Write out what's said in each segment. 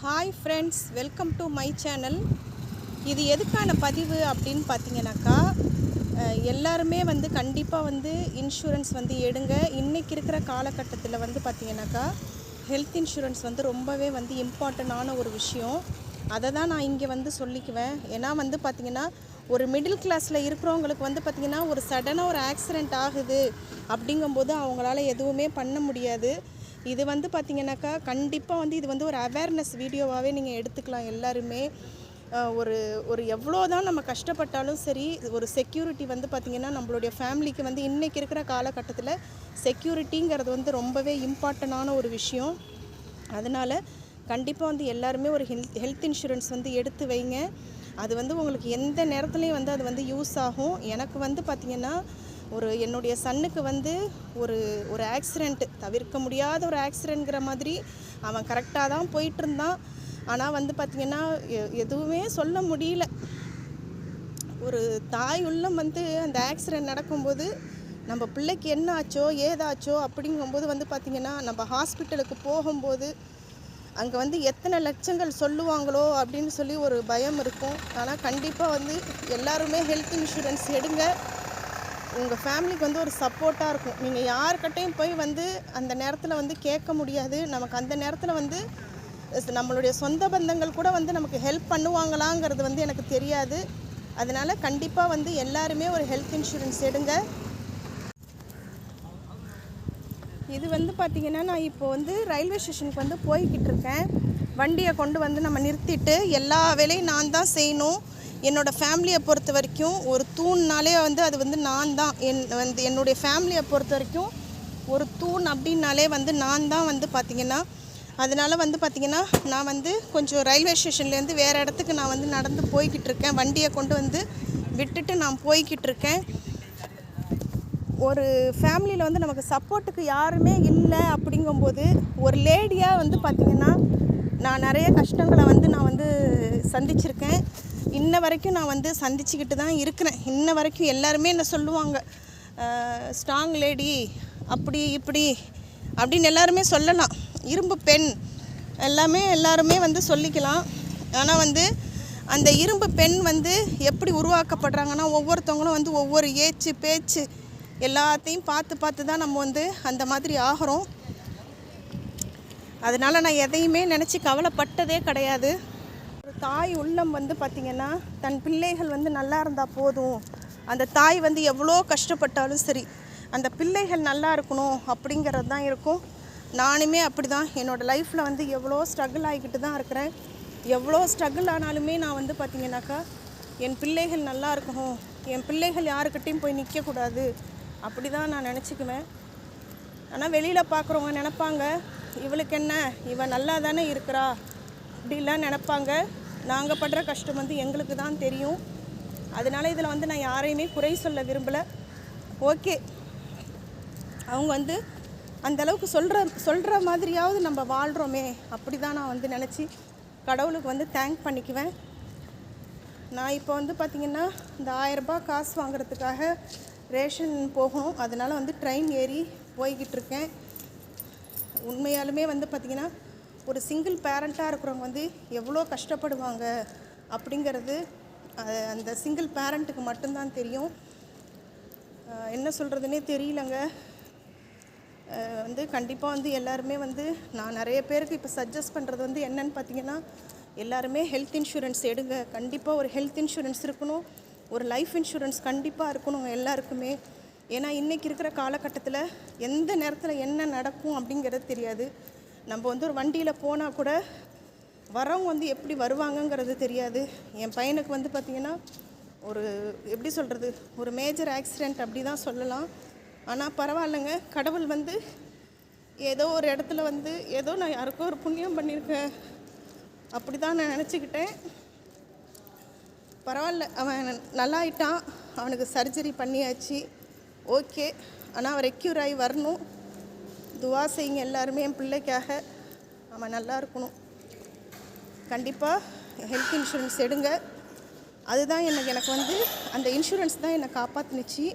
Hi friends welcome to my channel இது எதுக்கான பதிவு அப்படின்னு பார்த்தீங்கன்னாக்கா எல்லாருமே வந்து கண்டிப்பாக வந்து இன்சூரன்ஸ் வந்து எடுங்க. இன்றைக்கி இருக்கிற காலகட்டத்தில் வந்து பார்த்திங்கனாக்கா ஹெல்த் இன்சூரன்ஸ் வந்து ரொம்பவே வந்து இம்பார்ட்டண்ட்டான ஒரு விஷயம். அதை தான் நான் இங்கே வந்து சொல்லிக்குவேன். ஏன்னா வந்து பார்த்திங்கன்னா ஒரு மிடில் கிளாஸில் இருக்கிறவங்களுக்கு வந்து பார்த்திங்கன்னா ஒரு சடனாக ஒரு ஆக்சிடெண்ட் ஆகுது அப்படிங்கும்போது அவங்களால எதுவுமே பண்ண முடியாது. இது வந்து பார்த்திங்கனாக்கா கண்டிப்பாக வந்து இது வந்து ஒரு அவேர்னஸ் வீடியோவாகவே நீங்கள் எடுத்துக்கலாம் எல்லாருமே. ஒரு ஒரு எவ்வளோ தான் நம்ம கஷ்டப்பட்டாலும் சரி ஒரு செக்யூரிட்டி வந்து பார்த்திங்கன்னா நம்மளுடைய ஃபேமிலிக்கு வந்து இன்றைக்கி இருக்கிற காலகட்டத்தில் செக்யூரிட்டிங்கிறது வந்து ரொம்பவே இம்பார்ட்டண்டான ஒரு விஷயம். அதனால் கண்டிப்பாக வந்து எல்லாருமே ஒரு ஹெல்த் ஹெல்த் இன்சூரன்ஸ் வந்து எடுத்து வைங்க. அது வந்து உங்களுக்கு எந்த நேரத்துலையும் வந்து அது வந்து யூஸ் ஆகும். எனக்கு வந்து பார்த்திங்கன்னா ஒரு என்னுடைய சன்னுக்கு வந்து ஒரு ஒரு ஆக்சிடெண்ட் தவிர்க்க முடியாத ஒரு ஆக்சிடெண்ட்ங்கிற மாதிரி அவன் கரெக்டாக தான் போயிட்டு இருந்தான் ஆனால் வந்து பார்த்திங்கன்னா எ- எதுவுமே சொல்ல முடியல. ஒரு தாய் உள்ளம் வந்து அந்த ஆக்சிடெண்ட் நடக்கும்போது நம்ம பிள்ளைக்கு என்ன ஆச்சோ ஏதாச்சோ அப்படிங்கும்போது வந்து பார்த்திங்கன்னா நம்ம ஹாஸ்பிட்டலுக்கு போகும்போது அங்கே வந்து எத்தனை லட்சங்கள் சொல்லுவாங்களோ அப்படின்னு சொல்லி ஒரு பயம் இருக்கும். ஆனால் கண்டிப்பாக வந்து எல்லாருமே ஹெல்த் இன்சூரன்ஸ் எடுங்க. உங்கள் ஃபேமிலிக்கு வந்து ஒரு சப்போர்ட்டாக இருக்கும். நீங்கள் யாருக்கிட்டையும் போய் வந்து அந்த நேரத்தில் வந்து கேட்க முடியாது. நமக்கு அந்த நேரத்தில் வந்து நம்மளுடைய சொந்த பந்தங்கள் கூட வந்து நமக்கு ஹெல்ப் பண்ணுவாங்களாங்கிறது வந்து எனக்கு தெரியாது. அதனால் கண்டிப்பாக வந்து எல்லாருமே ஒரு ஹெல்த் இன்சூரன்ஸ் எடுங்க. இது வந்து பார்த்திங்கன்னா நான் இப்போ வந்து ரயில்வே ஸ்டேஷனுக்கு வந்து போய்கிட்டு இருக்கேன். வண்டியை கொண்டு வந்து நம்ம நிறுத்திட்டு எல்லா வேலையும் நான் தான் செய்யணும். என்னோடய ஃபேமிலியை பொறுத்த வரைக்கும் ஒரு தூண்னாலே வந்து அது வந்து நான் தான். என் வந்து என்னுடைய ஃபேமிலியை பொறுத்த வரைக்கும் ஒரு தூண் அப்படின்னாலே வந்து நான் தான் வந்து பார்த்திங்கன்னா அதனால் வந்து பார்த்திங்கன்னா நான் வந்து கொஞ்சம் ரயில்வே ஸ்டேஷன்லேருந்து வேறு இடத்துக்கு நான் வந்து நடந்து போய்கிட்டு இருக்கேன். வண்டியை கொண்டு வந்து விட்டுட்டு நான் போய்கிட்டு இருக்கேன். ஒரு ஃபேமிலியில் வந்து நமக்கு சப்போர்ட்டுக்கு யாருமே இல்லை அப்படிங்கும்போது ஒரு லேடியாக வந்து பார்த்திங்கன்னா நான் நிறைய கஷ்டங்களை வந்து நான் வந்து சந்திச்சிருக்கேன். இன்ன வரைக்கும் நான் வந்து சந்திச்சுக்கிட்டு தான் இருக்கிறேன். இன்ன வரைக்கும் எல்லாருமே என்ன சொல்லுவாங்க ஸ்ட்ராங் லேடி அப்படி இப்படி அப்படின்னு எல்லாருமே சொல்லலாம். இரும்பு பெண் எல்லாமே எல்லாருமே வந்து சொல்லிக்கலாம். ஆனால் வந்து அந்த இரும்பு பெண் வந்து எப்படி உருவாக்கப்படுறாங்கன்னா ஒவ்வொருத்தவங்களும் வந்து ஒவ்வொரு ஏச்சு பேச்சு எல்லாத்தையும் பார்த்து பார்த்து தான் நம்ம வந்து அந்த மாதிரி ஆகிறோம். அதனால் நான் எதையுமே நினச்சி கவலைப்பட்டதே கிடையாது. தாய் உள்ளம் வந்து பார்த்திங்கன்னா தன் பிள்ளைகள் வந்து நல்லா இருந்தால் போதும். அந்த தாய் வந்து எவ்வளோ கஷ்டப்பட்டாலும் சரி அந்த பிள்ளைகள் நல்லா இருக்கணும் அப்படிங்கிறது தான் இருக்கும். நானுமே அப்படி தான் என்னோடய லைஃப்பில் வந்து எவ்வளோ ஸ்ட்ரகிள் ஆகிக்கிட்டு தான் இருக்கிறேன். எவ்வளோ ஸ்ட்ரகிள் ஆனாலுமே நான் வந்து பார்த்திங்கனாக்கா என் பிள்ளைகள் நல்லா இருக்கணும். என் பிள்ளைகள் யாருக்கிட்டேயும் போய் நிற்கக்கூடாது. அப்படி தான் நான் நினச்சிக்குவேன். ஆனால் வெளியில் பார்க்குறவங்க நினப்பாங்க இவளுக்கு என்ன? இவன் நல்லா தானே இருக்கிறா? அப்படிலாம் நினப்பாங்க. நாங்கள் படுற கஷ்டம் வந்து எங்களுக்கு தான் தெரியும். அதனால் இதில் வந்து நான் யாரையுமே குறை சொல்ல விரும்பலை. ஓகே. அவங்க வந்து அந்த அளவுக்கு சொல்கிற சொல்கிற மாதிரியாவது நம்ம வாழ்கிறோமே அப்படி தான் நான் வந்து நினச்சி கடவுளுக்கு வந்து தேங்க் பண்ணிக்குவேன். நான் இப்போ வந்து பார்த்திங்கன்னா இந்த ஆயரரூபா காசு வாங்குறதுக்காக ரேஷன் போகணும். அதனால் வந்து ட்ரெயின் ஏறி போய்கிட்டு இருக்கேன். உண்மையாலுமே வந்து பார்த்திங்கன்னா ஒரு சிங்கிள் பேரண்ட்டாக இருக்கிறவங்க வந்து எவ்வளோ கஷ்டப்படுவாங்க அப்படிங்கிறது அந்த சிங்கிள் பேரண்ட்டுக்கு மட்டும்தான் தெரியும். என்ன சொல்கிறதுனே தெரியலங்க. வந்து கண்டிப்பாக வந்து எல்லாருமே வந்து நான் நிறைய பேருக்கு இப்போ சஜஸ்ட் பண்ணுறது வந்து என்னன்னு பார்த்தீங்கன்னா எல்லாருமே ஹெல்த் இன்சூரன்ஸ் எடுங்க. கண்டிப்பாக ஒரு ஹெல்த் இன்சூரன்ஸ் இருக்கணும். ஒரு லைஃப் இன்சூரன்ஸ் கண்டிப்பாக இருக்கணும் எல்லாருக்குமே. ஏன்னா இன்றைக்கி இருக்கிற காலகட்டத்தில் எந்த நேரத்தில் என்ன நடக்கும் அப்படிங்கிறது தெரியாது. நம்ம வந்து ஒரு வண்டியில் போனால் கூட வரவங்க வந்து எப்படி வருவாங்கங்கிறது தெரியாது. என் பையனுக்கு வந்து பார்த்திங்கன்னா ஒரு எப்படி சொல்கிறது ஒரு மேஜர் ஆக்சிடெண்ட் அப்படி தான் சொல்லலாம். ஆனால் பரவாயில்லைங்க. கடவுள் வந்து ஏதோ ஒரு இடத்துல வந்து ஏதோ நான் யாருக்கோ ஒரு புண்ணியம் பண்ணியிருக்கேன். அப்படி தான் நான் நினச்சிக்கிட்டேன். பரவாயில்ல. அவன் நல்லாயிட்டான் அவனுக்கு சர்ஜரி பண்ணியாச்சு. ஓகே ஆனால் அவன் ரெக்யூர் ஆகி வரணும். துவா செய்யுங்க எல்லாருமே என் பிள்ளைக்காக. அவன் நல்லா இருக்கணும். கண்டிப்பாக ஹெல்த் இன்சூரன்ஸ் எடுங்க. அதுதான் எனக்கு எனக்கு வந்து அந்த இன்சூரன்ஸ் தான் என்னை காப்பாற்றுனுச்சு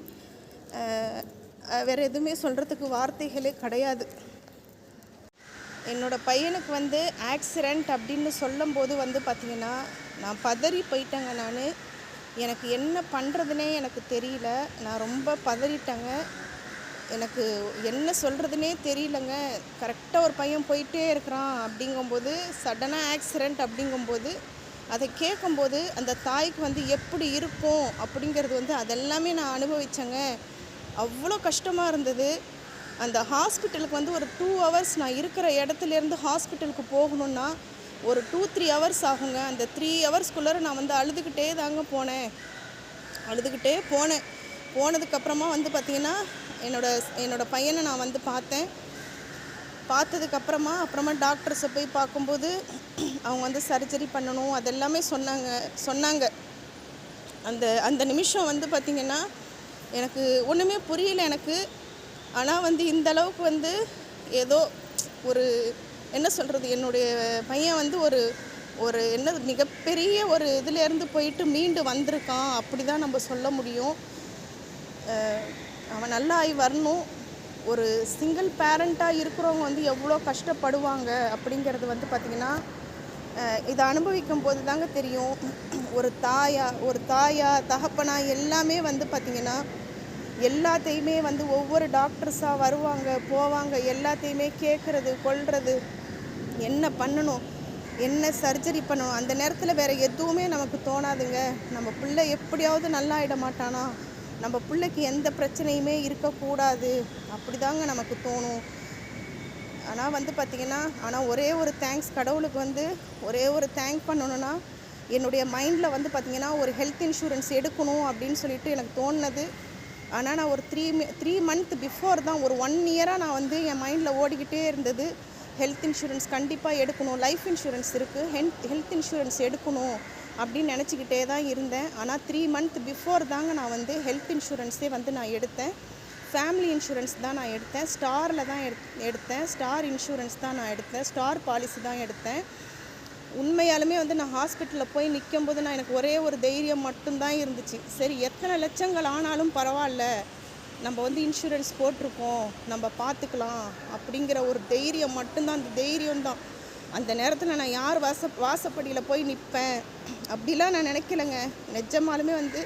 வேறு எதுவுமே சொல்கிறதுக்கு வார்த்தைகளே கிடையாது. என்னோடய பையனுக்கு வந்து ஆக்சிடெண்ட் அப்படின்னு சொல்லும்போது வந்து பார்த்திங்கன்னா நான் பதறி போயிட்டேங்க நான். எனக்கு என்ன பண்ணுறதுனே எனக்கு தெரியல. நான் ரொம்ப பதறிட்டேங்க. எனக்கு என்ன சொல்கிறதுனே தெரியலங்க. கரெக்டாக ஒரு பையன் போயிட்டே இருக்கிறான் அப்படிங்கும்போது சடனாக ஆக்சிடெண்ட் அப்படிங்கும்போது அதை கேட்கும்போது அந்த தாய்க்கு வந்து எப்படி இருக்கும் அப்படிங்கிறது வந்து அதெல்லாமே நான் அனுபவித்தேங்க அவ்வளோ கஷ்டமாக இருந்தது. அந்த ஹாஸ்பிட்டலுக்கு வந்து ஒரு டூ ஹவர்ஸ் நான் இருக்கிற இடத்துலேருந்து ஹாஸ்பிட்டலுக்கு போகணுன்னா ஒரு டூ த்ரீ ஹவர்ஸ் ஆகுங்க. அந்த த்ரீ ஹவர்ஸ்குள்ளே நான் வந்து அழுதுகிட்டே தாங்க போனேன். அழுதுகிட்டே போனேன். போனதுக்கப்புறமா வந்து பார்த்திங்கன்னா என்னோடய என்னோடய பையனை நான் வந்து பார்த்தேன். பார்த்ததுக்கப்புறமா அப்புறமா டாக்டர்ஸை போய் பார்க்கும்போது அவங்க வந்து சர்ஜரி பண்ணணும் அதெல்லாமே சொன்னாங்க சொன்னாங்க. அந்த அந்த நிமிஷம் வந்து பார்த்திங்கன்னா எனக்கு ஒன்றுமே புரியல எனக்கு. ஆனால் வந்து இந்த அளவுக்கு வந்து ஏதோ ஒரு என்ன சொல்கிறது என்னுடைய பையன் வந்து ஒரு ஒரு என்ன மிகப்பெரிய ஒரு இதுலேருந்து போயிட்டு மீண்டு வந்திருக்கான். அப்படி தான் நம்ம சொல்ல முடியும். அவன் நல்லா ஆகி வரணும். ஒரு சிங்கிள் பேரண்ட்டாக இருக்கிறவங்க வந்து எவ்வளோ கஷ்டப்படுவாங்க அப்படிங்கிறது வந்து பார்த்திங்கன்னா இதை அனுபவிக்கும் போது தாங்க தெரியும். ஒரு தாயா ஒரு தாயா தகப்பனா எல்லாமே வந்து பார்த்திங்கன்னா எல்லாத்தையுமே வந்து ஒவ்வொரு டாக்டர்ஸாக வருவாங்க போவாங்க எல்லாத்தையுமே கேட்குறது கொள்வது என்ன பண்ணணும் என்ன சர்ஜரி பண்ணணும் அந்த நேரத்தில் வேறு எதுவுமே நமக்கு தோணாதுங்க. நம்ம பிள்ளை எப்படியாவது நல்லா ஆகிட மாட்டானா? நம்ம பிள்ளைக்கு எந்த பிரச்சனையுமே இருக்கக்கூடாது. அப்படி தாங்க நமக்கு தோணும். ஆனால் வந்து பார்த்திங்கன்னா ஆனால் ஒரே ஒரு தேங்க்ஸ் கடவுளுக்கு வந்து ஒரே ஒரு தேங்க் பண்ணணும்னா என்னுடைய மைண்டில் வந்து பார்த்திங்கன்னா ஒரு ஹெல்த் இன்சூரன்ஸ் எடுக்கணும் அப்படின்னு சொல்லிட்டு எனக்கு தோணுனது. ஆனால் நான் ஒரு த்ரீ த்ரீ மந்த் பிஃபோர் தான் ஒரு ஒன் இயராக நான் வந்து என் மைண்டில் ஓடிக்கிட்டே இருந்தது. ஹெல்த் இன்சூரன்ஸ் கண்டிப்பாக எடுக்கணும். லைஃப் இன்சூரன்ஸ் இருக்குது ஹெல்த் ஹெல்த் இன்சூரன்ஸ் எடுக்கணும். அப்படின்னு நினச்சிக்கிட்டே தான் இருந்தேன். ஆனால் த்ரீ மந்த் பிஃபோர் தாங்க நான் வந்து ஹெல்த் இன்சூரன்ஸே வந்து நான் எடுத்தேன். ஃபேமிலி இன்சூரன்ஸ் தான் நான் எடுத்தேன். ஸ்டாரில் தான் எடுத் எடுத்தேன். ஸ்டார் இன்சூரன்ஸ் தான் நான் எடுத்தேன். ஸ்டார் பாலிசி தான் எடுத்தேன். உண்மையாலுமே வந்து நான் ஹாஸ்பிட்டலில் போய் நிற்கும்போது நான் எனக்கு ஒரே ஒரு தைரியம் மட்டும்தான் இருந்துச்சு. சரி எத்தனை லட்சங்கள் ஆனாலும் பரவாயில்ல. நம்ம வந்து இன்சூரன்ஸ் போட்டிருக்கோம். நம்ம பார்த்துக்கலாம் அப்படிங்கிற ஒரு தைரியம் மட்டும்தான். அந்த தைரியம் தான். அந்த நேரத்தில் நான் யார் வாச வாசப்படியில் போய் நிற்பேன் அப்படிலாம் நான் நினைக்கலங்க. நிஜமாலுமே வந்து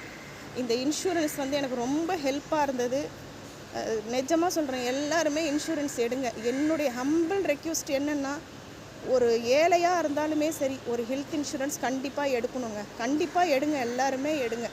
இந்த இன்சூரன்ஸ் வந்து எனக்கு ரொம்ப ஹெல்ப்பாக இருந்தது. நிஜமாக சொல்கிறேன் எல்லாருமே இன்சூரன்ஸ் எடுங்க. என்னுடைய ஹம்பிள் ரெக்யூஸ்ட் என்னென்னா ஒரு ஏழையாக இருந்தாலுமே சரி ஒரு ஹெல்த் இன்சூரன்ஸ் கண்டிப்பாக எடுக்கணுங்க. கண்டிப்பாக எடுங்க எல்லாருமே எடுங்க.